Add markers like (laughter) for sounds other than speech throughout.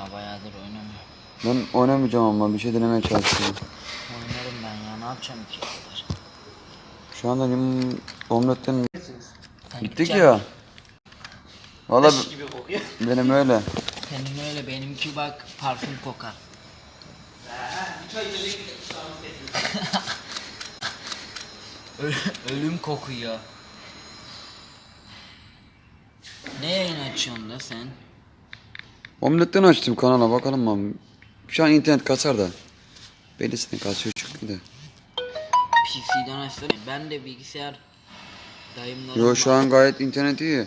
ya bayağıdır oynamıyorum. Ben oynamayacağım ama bir şey denemeye çalışıyorum. Oynarım ben ya ne yapacağım ki. Şu anda benim omletten gittik gideceksin. ya. Valla Taş gibi kokuyor. (laughs) benim öyle. Senin öyle benimki bak parfüm kokar. (laughs) Ö- Ölüm kokuyor. Ne yayın açıyorsun da sen? Omletten açtım kanala bakalım mı? Şu an internet kasar da. Belisine kasıyor çünkü de. PC'den açsana. Ben de bilgisayar dayımlarım Yo şu an gayet internet iyi.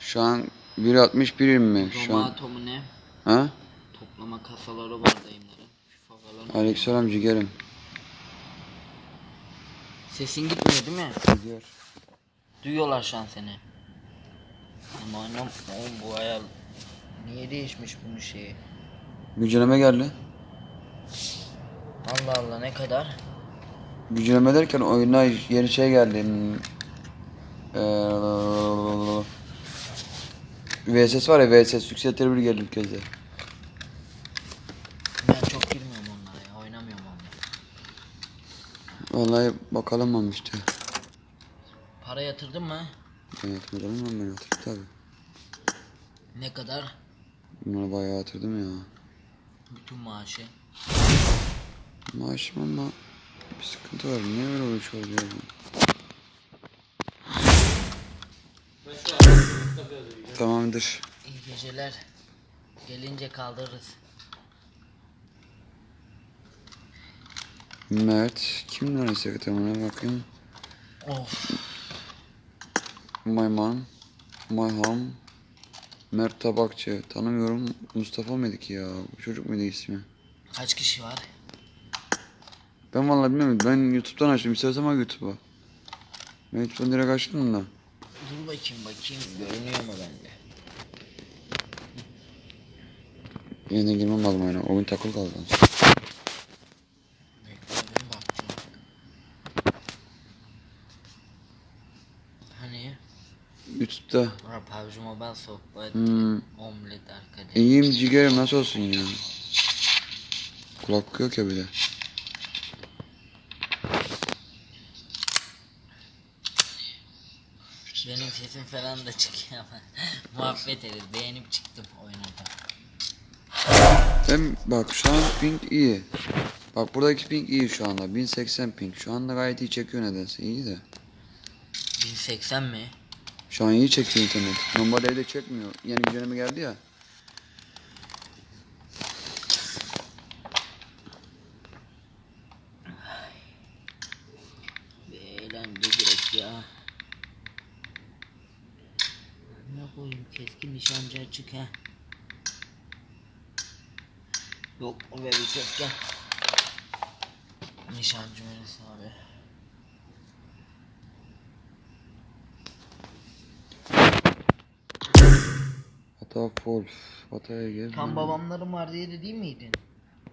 Şu an 1.60 1.20 şu an. Zomato mu ne? Ha? Toplama kasaları var dayımların. Falan. Aleykümselam ciğerim. Sesin gitmiyor değil mi? Gidiyor. Duyuyorlar şu an seni. Ama annem oğlum bu ayar niye değişmiş bunun şeyi? Güncelleme geldi. Allah Allah ne kadar? Güncelleme derken oyuna yeni şey geldi. Hmm, eee, VSS var ya VSS yükseltilebilir geldi bir kez de. Ben çok girmiyorum onlara ya oynamıyorum onları. Vallahi bakalım ama işte. Para yatırdın mı? Ben yatırmadım ama ben yatırdım tabi. Ne kadar? Bunları bayağı yatırdım ya. Bütün maaşı. Maaşım ama bir sıkıntı var. Niye öyle oluyor şu an ya? Tamamdır. İyi geceler. Gelince kaldırırız. Mert. Kim lan sekreterine bakayım. Of. My mom. My home. Mert Tabakçı. Tanımıyorum. Mustafa mıydı ki ya? Bu çocuk muydu ismi? Kaç kişi var? Ben vallahi bilmiyorum. Ben YouTube'dan açtım. İstersen bak YouTube'a. Ben YouTube'dan direkt açtım da. Dur bakayım bakayım görünüyor mu bende? Yeniden girmem lazım yani. Oyun takılı kaldı. Bekledim bakacağım. Hani? Ha, PUBG Mobile sohbet. Hmm. Omlet arkadaş. İyiyim ciğerim nasıl olsun ya? Kulak yok ya bir de. Benim sesim falan da çıkıyor ama (laughs) muhabbet ederiz. Beğenip çıktım oynadım. Ben bak şu an ping iyi. Bak buradaki ping iyi şu anda. 1080 ping. Şu anda gayet iyi çekiyor nedense. iyi de. 1080 mi? Şu an iyi çekiyor internet. Normalde evde çekmiyor. Yeni güncelleme geldi ya. Bir eğlence gerek ya. Ne koyayım keskin nişancı açık ha. Yok be bir keskin. Nişancı neresi abi? Hata full. Hataya gel. Tam babamların var diye de değil miydin?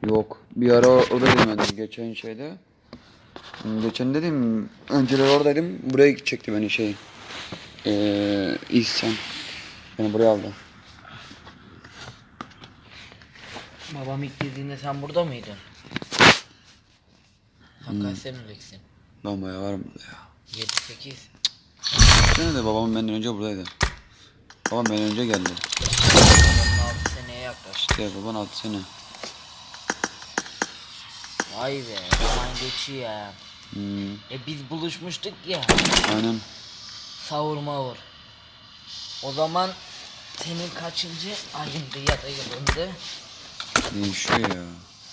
Yok. Bir ara oradaydım ben geçen şeyde. Geçen dedim önceler oradaydım. Buraya çekti beni şey. Eee İhsan. Beni buraya aldı. Babam ilk girdiğinde sen burada mıydın? Sen kaç seneliksin? Ben bayağı varım burada ya. 7-8. Sene de babam benden önce buradaydı. Babam benden önce geldi. Babamın 6 seneye yaklaştı. İşte baban 6 sene. Vay be zaman geçiyor ya. Hmm, E biz buluşmuştuk ya. aynen. Savur mavur. O zaman senin kaçıncı ayındı ya da yılındı? Değişiyor ya.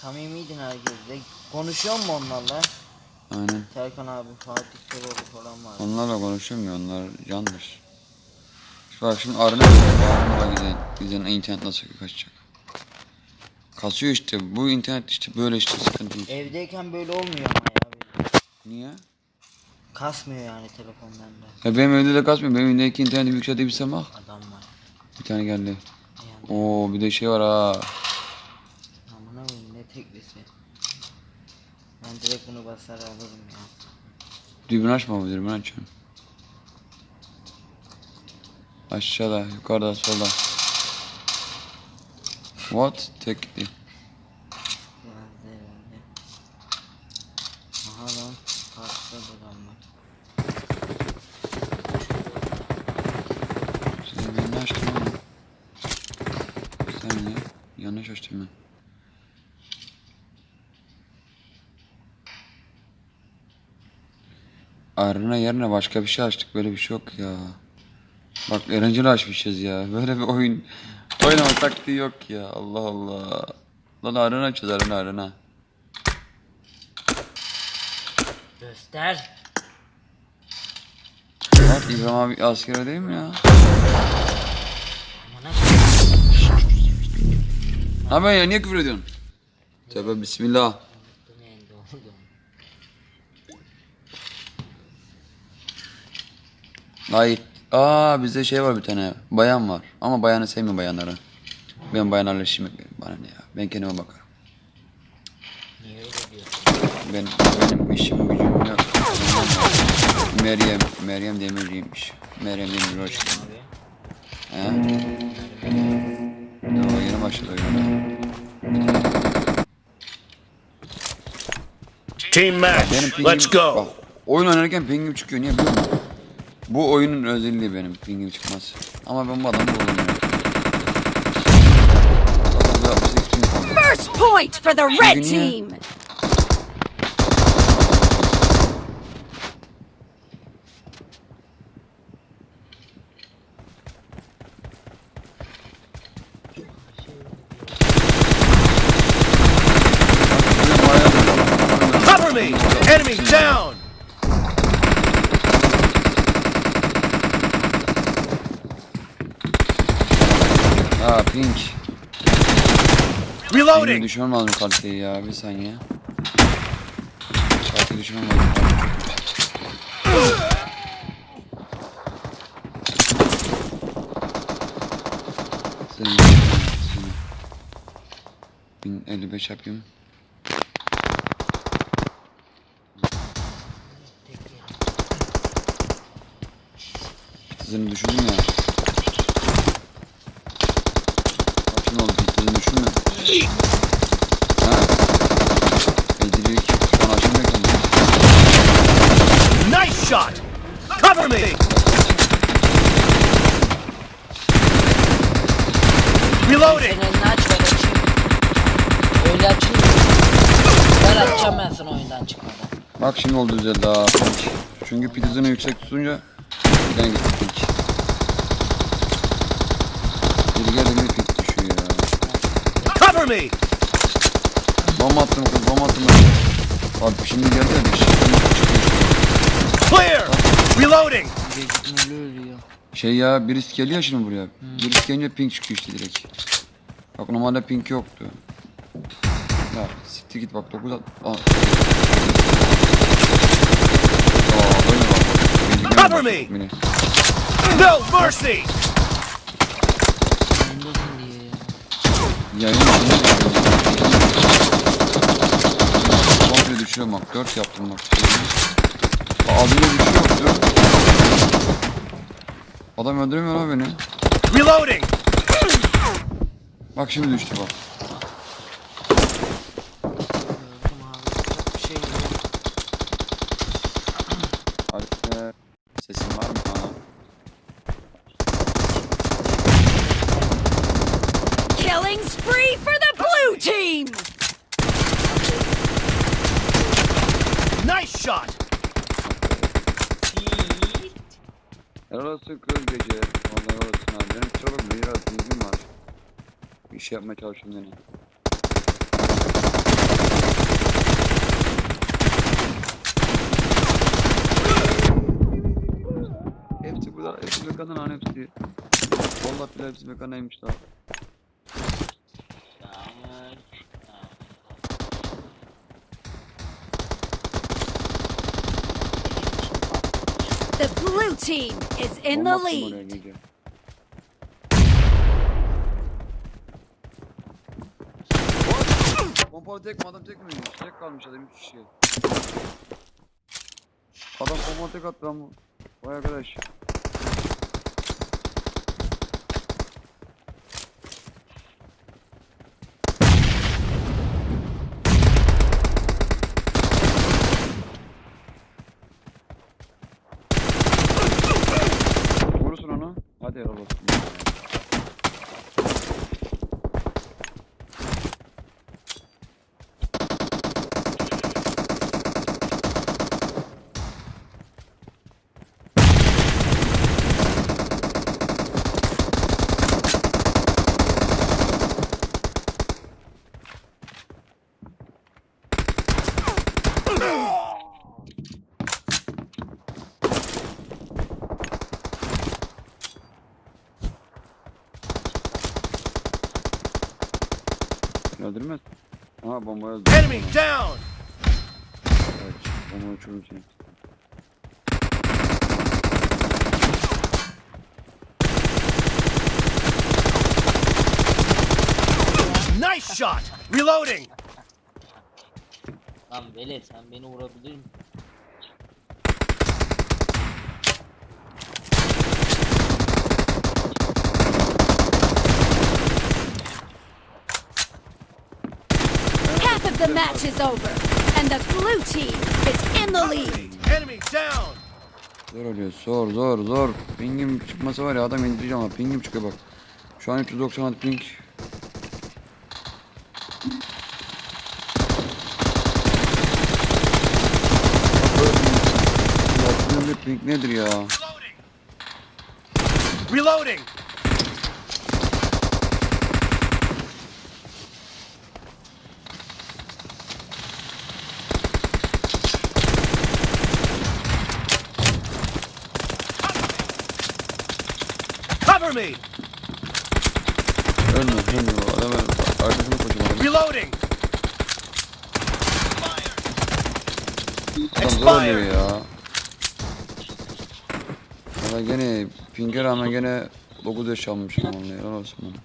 Samimiydin herkesle. Konuşuyor mu onlarla? Aynen. Serkan abi, Fatih Çoloğlu falan var. Onlarla konuşuyorum ya onlar yanlış. Bak şimdi Arına Arına giden, giden internet nasıl kaçacak? Kasıyor işte. Bu internet işte böyle işte sıkıntı. Evdeyken böyle olmuyor ama ya. böyle. Niye? Kasmıyor yani telefon bende. Ya benim evde de kasmıyor. Benim evdeki interneti yükseltebilsem bak. Adam var. Bir tane geldi. Yani Oo bir de şey var ha. amına koyayım ne teklisi. Ben direkt bunu basar alırım ya. Düğün açma bu düğün açıyorum. Aşağıda, yukarıda, solda. What? Tek gitti. Yazdı herhalde. Aha lan. Adam var. Sen beni açtın mı? Sen ne? Yanlış açtım ben. Arına yerine başka bir şey açtık. Böyle bir şey yok ya. Bak Erencil'i açmışız ya. Böyle bir oyun oynama taktiği yok ya. Allah Allah. Lan arena açacağız arena arena. Göster. Bak İbrahim abi asker değil mi ya? Amına Ne yapıyorsun ya? Niye küfür ediyorsun? Tövbe bismillah. Bu neydi oğlum? Ay. Aa bizde şey var bir tane. Bayan var. Ama bayanı sevmiyorum bayanları. Ben bayanlarla işim bana ne ya. Ben kendime bakarım. Niye öyle diyorsun? Ben benim işim gücüm yok. Meryem Meryem Demirci'ymiş. Meryem Demir hoş geldin. He? Yo, yeni başladı oyuna. Team match. Let's go. Bak, oyun oynarken pingim çıkıyor. Niye biliyor musun? Bu oyunun özelliği benim pingim çıkmaz. Ama ben bu adamı bulamıyorum. Adam da 68 ping kaldı. First point for the red team. Cover me. Enemy down. Ha ping. Reloading. düşürmem lazım kaliteyi ya bir saniye. Kaliteyi düşürmem lazım. Senin seni. 1055 yapayım. Hızını düşürdüm ya. Bak şimdi oldu hızını düşürme. Ha? Edilik. Şu an açılmıyor kendini. Nice shot. Cover me. Reloading. Sen elini aç ben açayım. Öyle. Ben açacağım ben sana oyundan çıkmadan. Bak şimdi oldu güzel daha. Çünkü pil hızını yüksek tutunca birden gitti pik. Geri geldi bir pik düşüyor ya. Cover me. Bomba attım kız bomba attım. Bak şimdi geldi ya bir şey. Clear. Reloading. Şey ya birisi geliyor şimdi buraya. Birisi gelince pink çıkıyor işte direkt. Bak normalde pink yoktu. Ya siktir git bak 9 at. Aa. Aa öyle bak. Cover me. No mercy. Yayın Komple düşüyorum bak 4 yaptım bak. Bak az önce düşüyordu. Adam öldüremiyor lan beni. Reloading. Bak şimdi düştü bak. Gördüm abi. Çok bir şey yok. Alper sesin var mı? Ha. Killing spree for the blue team. Nice shot. Helal olsun kız gece. Vallahi helal olsun abi. Benim kusura bakma biraz bilgim var. Bir şey yapmaya çalışıyorum yine. Hepsi burada. Hepsi mekandan hani hepsi. Vallahi bile hepsi mekandaymış daha. Yağmur. The blue team is in the lead. gece. Pompalı tek mi adam tek miymiş? Tek kalmış adam 3 kişi. Adam pompalı tek attı lan bu. Vay arkadaş. Öldürmez. Aha bomba yazdı. Enemy down! Nice shot! Reloading! Lan sen beni vurabilir misin? Half of the match is over, and the blue team is in the lead. Enemy down! Zor oluyor. Zor zor zor. Pingim çıkması var ya adam indireceğim ama pingim çıkıyor bak. Şu an 396 ping. Ping nedir ya? Reloading! Cover me! Ölme ölme. Adam arkasına. Adam, Reloading! adam zor Expired! ya. Valla gene pinge rağmen gene 9 yaş almışım vallahi helal olsun bana.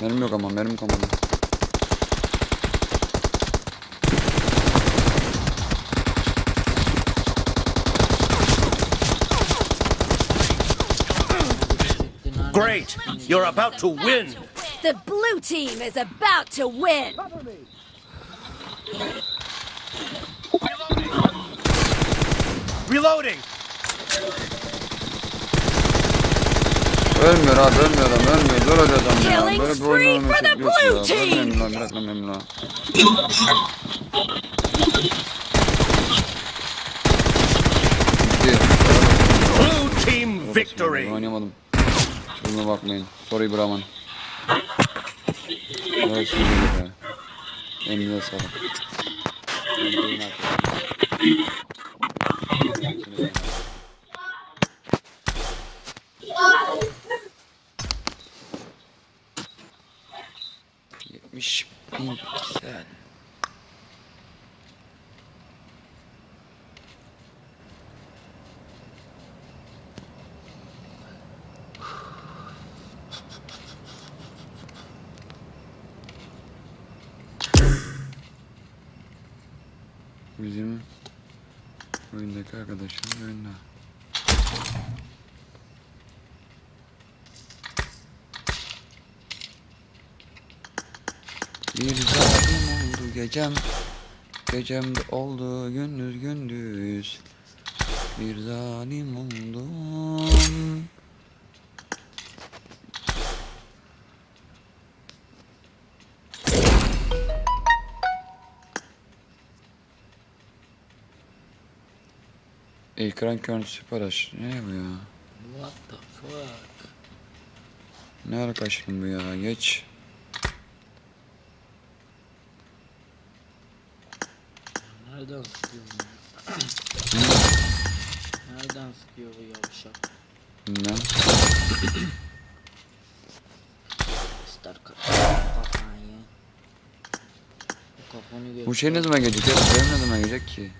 Mermi yok ama mermi kalmadı. Great! You're about to win! The blue team is about to win. Reloading! Ölmüyor abi ölmüyor adam ölmüyor. Zor oluyor adam ya. Killing Böyle bir spree oyun for the oynamak yok blue ya. team. Bırakmayın lan bırakmayın lan. Blue team victory! Oynayamadım. Şuna bakmayın. Sorry Brahman. Evet şimdi be. Emine sağlık. Yetmiş bin piksel. Bizim oyundaki arkadaşım oyunda. Bir zalim oldu gecem Gecemde oldu gündüz gündüz Bir zalim oldum Ekran görüntüsü paylaş. Ne bu ya? What the fuck? Ne arkadaşım bu ya? Geç. Nereden sıkıyor bu? (clears throat) Nereden sıkıyor bu yavşak? Bilmem. (clears throat) İster kafayı. Bu. Bu şey ne zaman gelecek ya? Benim ne zaman gelecek ki?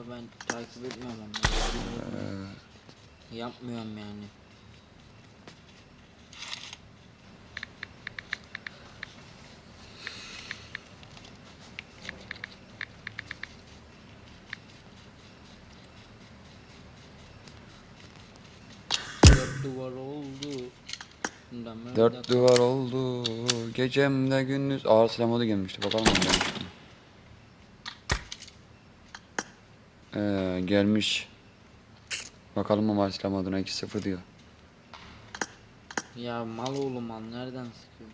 Abi ben takip etmiyorum onları. Ee, Yapmıyorum yani. Dört duvar oldu. Dört duvar oldu. Gecemde gündüz. Ağır silah modu gelmişti. Bakalım mı gelmişti. Ee, gelmiş. Bakalım ama silah moduna 2-0 diyor. Ya mal oğlum mal nereden sıkıyor?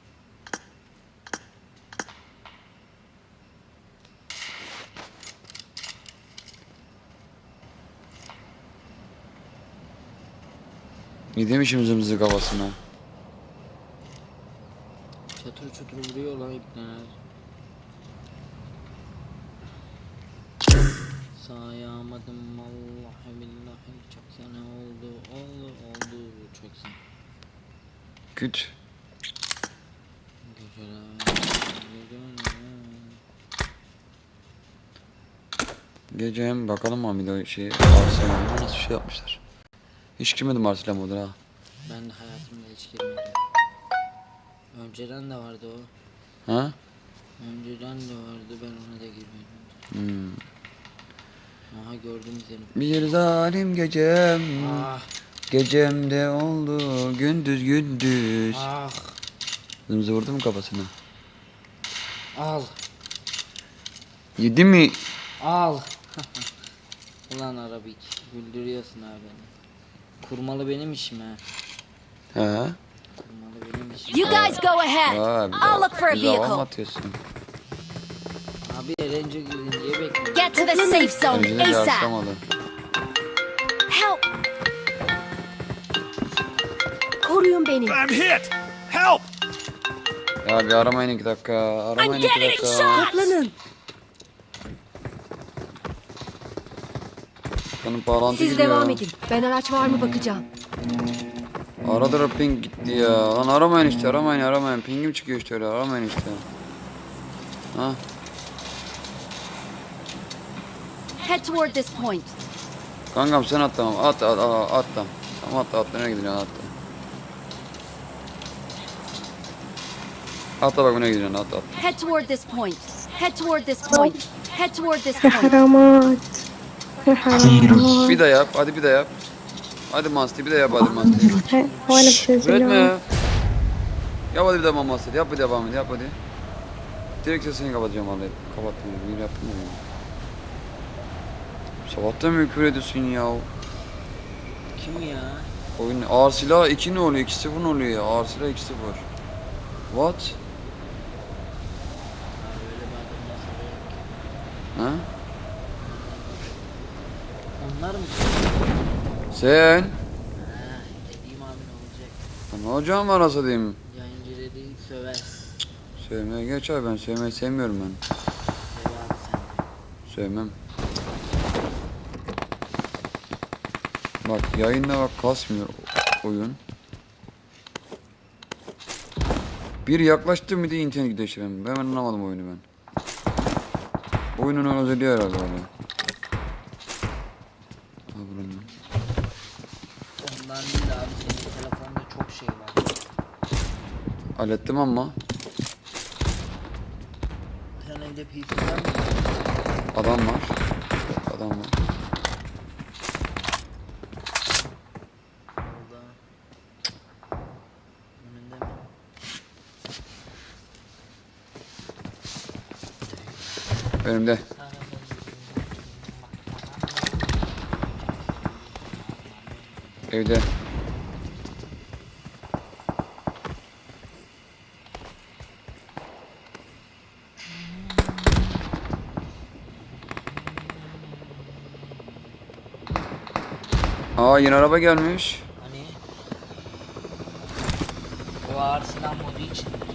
Gidemişim zımzık havasına. Çatır çutur vuruyor lan ipneler. Sayamadım vallahi billahi çok sene oldu oldu oldu çok sene. Görüşürüz. Gece hem bakalım Amido şey Arsenal'da nasıl şey yapmışlar. Hiç girmedim Arsenal moduna ha. Ben de hayatımda hiç girmedim. Önceden de vardı o. Ha? Önceden de vardı ben ona da girmedim. Hmm. Aha gördüm seni. Bir zalim gecem Ah Gecemde oldu gündüz gündüz ah Zımzı vurdu mu kafasına? al Yedi mi? al. (laughs) Ulan Arabik güldürüyorsun abi beni. Kurmalı benim işim ha. Ha? Kurmalı benim işim. You guys go ahead. Bir I'll look for a vehicle. atıyorsun? Abi gidince bekliyorum. Get to the safe zone ASAP. Help! Koruyun beni. I'm hit! Help! Ya bir aramayın iki dakika. I'm Aramayın iki getting dakika. shot! Toplanın. Bağlantı Siz gidiyor. devam edin. Ben araç var mı bakacağım. Arada ping gitti ya. Lan aramayın işte aramayın aramayın. Pingim çıkıyor işte öyle aramayın işte. Ha? Head toward this point. Kankam sen at tamam. At at at at tamam. Tamam at at nereye gidiyorsun at. Atla bak nereye gidiyorsun at at. Head toward this point. Head toward this point. Head toward this point. Haramat. Haramat. Bir daha yap. Hadi bir daha yap. Hadi Masti bir daha yap hadi Masti. Hala bir şey Yap hadi bir daha Masti. Yap bir daha Masti. Yap hadi. Direkt sesini kapatacağım abi. Kapattım. Yürü yaptım. Yürü. Sabahtan mı küfür ediyorsun ya? Kim ya? Oyun ağır silah 2 ne oluyor? 2-0 ne oluyor ya? Ağır silah 2-0. What? Ha? Onlar mı? Sen? Ha, dediğim abi ne olacak? Ya Ne olacağım var arası diyeyim. Yayıncı dediği söver. Sevmeye geç abi ben sevmeyi sevmiyorum ben. Sev abi sen. Sevmem. Bak yayında bak kasmıyor oyun. Bir yaklaştı mı diye internet işte ben. Anlamadım oyunu ben. Oyunun özelliği herhalde öyle. Ondan değil abi senin telefonda çok şey var. Hallettim ama Sen evde PC'den mi? adam var. Adam var. Orada. Önünde mi? Önümde. Evde. Aa yeni araba gelmiş. Hani? O ağır silah modu için.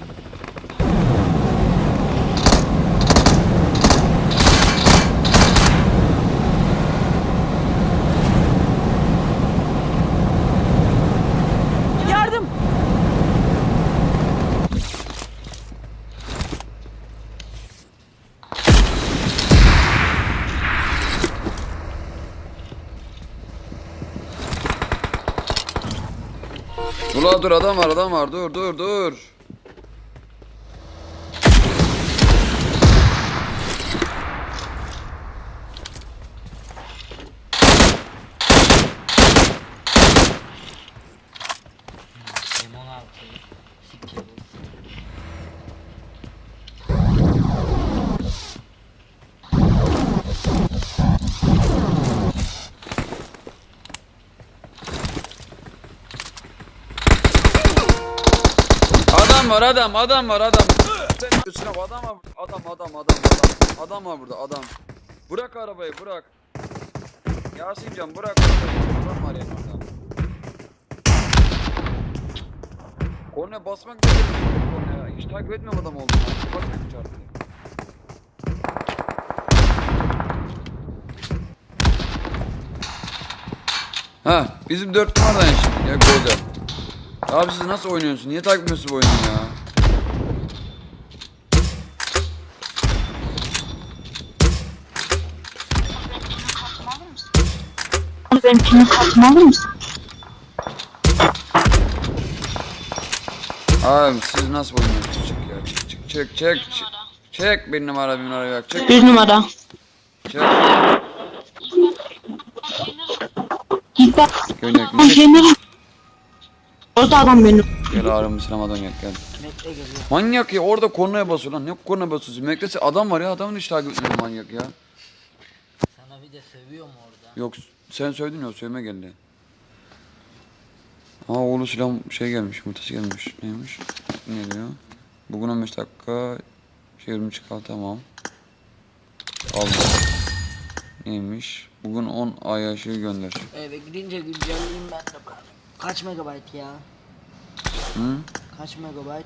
La dur adam var adam var dur dur dur. Var adam adam var adam. Sen üstüne adam var adam adam adam adam. Adam var burada adam. Bırak arabayı bırak. Yasincan bırak arabayı. Adam var yanında. Kornaya basmak ne demek kornaya? Hiç takip etmiyorum adam olduğunu. Bak beni çarptı. Ha bizim dört numaradan şimdi ya golde. Abi siz nasıl oynuyorsunuz? Niye takip etmiyorsun bu oyunu ya? Benimkini satın alır mısın? Abi siz nasıl oynuyorsunuz? Çık ya. Çık çık çık çık. çık. Çek bir numara bir numara yok. Çek. Bir numara. Çek. Gönlük. Jenera. Orada adam benim. Gel ağrım sinemadan gel gel. Geliyor. Manyak ya orada kornaya basıyor lan. Ne kornaya basıyorsun? Meklesi adam var ya adamın hiç takip etmiyor manyak ya. Sana bir de sövüyor mu orada? Yok sen söyledin ya söyleme geldi. Aa oğlu silah şey gelmiş mutası gelmiş. Neymiş? Ne diyor? Bugün 15 dakika şey 20 çıkar tamam. Aldım. Neymiş? Bugün 10 ay yaşı gönder. Eve gidince güncelleyeyim ben de bari. Kaç megabayt ya? Hı? Kaç megabayt?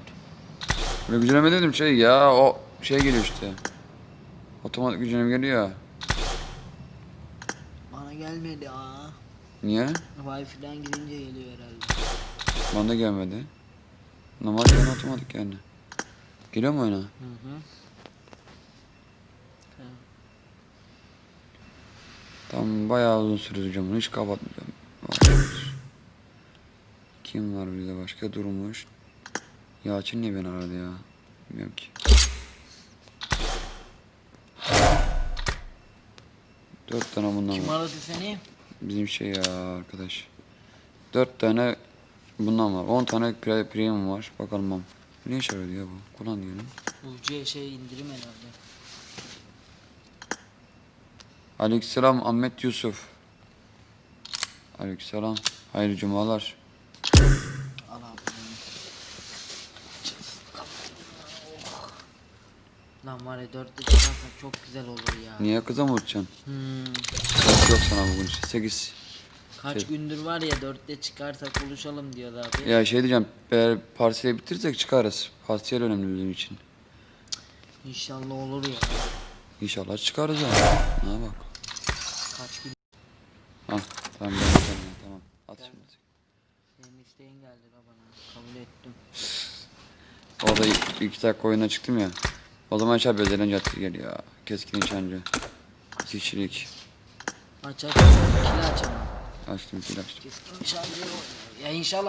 Böyle güncelleme dedim şey ya o şey geliyor işte. Otomatik güncelleme geliyor. Bana gelmedi aa. Niye? Wi-Fi'den girince geliyor herhalde. Bana gelmedi. Normal yani otomatik yani. Geliyor mu oyuna? Hı hı. Tamam bayağı uzun süreceğim bunu hiç kapatmayacağım. Kim var bir de başka durmuş. Yalçın niye beni aradı ya? Bilmiyorum ki. Dört tane bundan Kim var. aradı seni? Bizim şey ya arkadaş. Dört tane bundan var. On tane pre premium var. Bakalım mam. Ne işe yarıyor ya bu? Kullan diyelim. UC şey indirim herhalde. Aleykümselam Ahmet Yusuf. Aleykümselam. Hayırlı cumalar. Al abi. Oh. Lan var ya dörtte çıkarsak çok güzel olur ya. Niye kıza mı vuracaksın? Hmm. Yok, yok sana bugün işte 8. Kaç Şey- gündür var ya dörtte çıkarsak buluşalım diyordu abi. Ya şey diyeceğim eğer parsiye bitirirsek çıkarız. Parsiye önemli bizim için. İnşallah olur ya. İnşallah çıkarız ya. Ne bak. Kaç gün Al. Tamam ben tamam, tamam. At şimdi. senin isteğin geldi bana. Kabul ettim. Orada iki dakika oyuna çıktım ya. O zaman şey yapıyoruz eğlence attı gel ya. Keskin nişancı. İki kişilik. Aç aç. İkili açalım. Açtım iki açtım. Keskin nişancı Ya inşallah